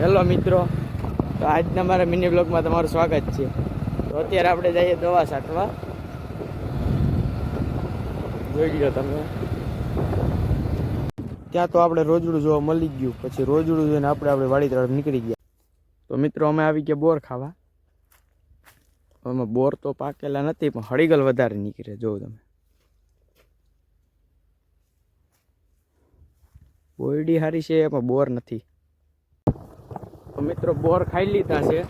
Hello મિત્રો, તો આજના મારા મિની બ્લોગમાં તમારું સ્વાગત છે. તો અત્યારે આપણે જઈએ દવા છાંટવા. જોઈ લો તમે. ત્યાં તો આપણે રોજડું જોવા મળી ગયું, પછી રોજડું જોઈને આપણે આપણે વાડી તરફ નીકળી ગયા. તો મિત્રો, અમે આવી ગયા બોર ખાવા. એમાં બોર તો પાકેલા નથી, પણ હળીગલ વધારે નીકળે, જોવો તમે. બોરડી સારી છે પણ બોર નથી. તો મિત્રો બોર ખાઈ લીધા છે.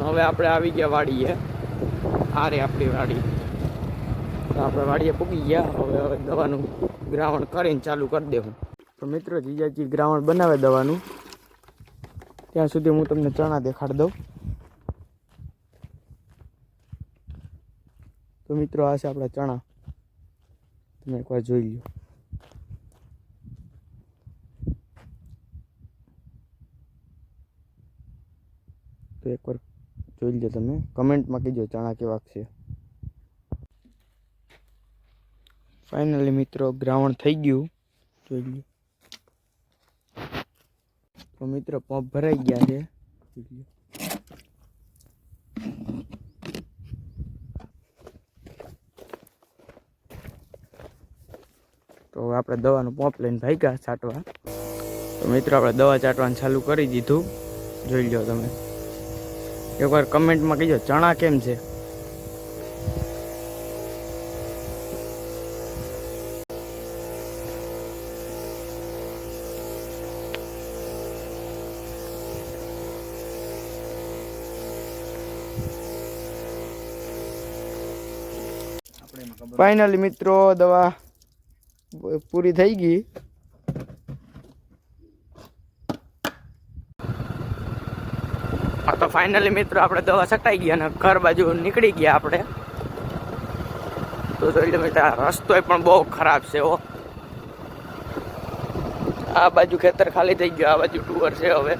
હવે આપણે આવી ગયા વાડીએ. આ રે આપણી વાડી. તો આપણે વાડીએ પૂગી ગયા. હવે હવે દવાનું ગ્રાવણ કરીને ચાલુ કરી દેવું. તો મિત્રો, જીજાજી ગ્રાવણ બનાવે દવાનું. ત્યાં સુધી હું તમને ચણા દેખાડી દઉં. તો મિત્રો, આ છે આપણા ચણા. તમે એકવાર જોઈ લો તો એકવાર જોઈ લો તમે. કમેન્ટમાં કહેજો ચણા કેવાક છે. ફાઇનલી મિત્રો ગ્રાઉન્ડ થઈ ગયું. જોઈ લો તો મિત્રો, પંપ ભરાઈ ગયા છે. તો આપણે દવાનું પંપ લઈને ભાગ્યા છાંટવા તો મિત્રો, આપણે દવા છાંટવાનું ચાલુ કરી દીધું. જોઈ લો તમે. એકવાર કમેન્ટમાં કહીજો ચણા કેમ છે? ફાઇનલી મિત્રો દવા પૂરી થઈ ગઈ. તો ફાઇનલી મિત્રો આપણે દવા છટાઈ ગયા અને ઘર બાજુ નીકળી ગયા આપણે. તો જોઈ લો મિત્રો રસ્તો પણ બહુ ખરાબ છે હો. આ બાજુ ખેતર ખાલી થઈ ગયો, આ બાજુ ટુવર છે હવે.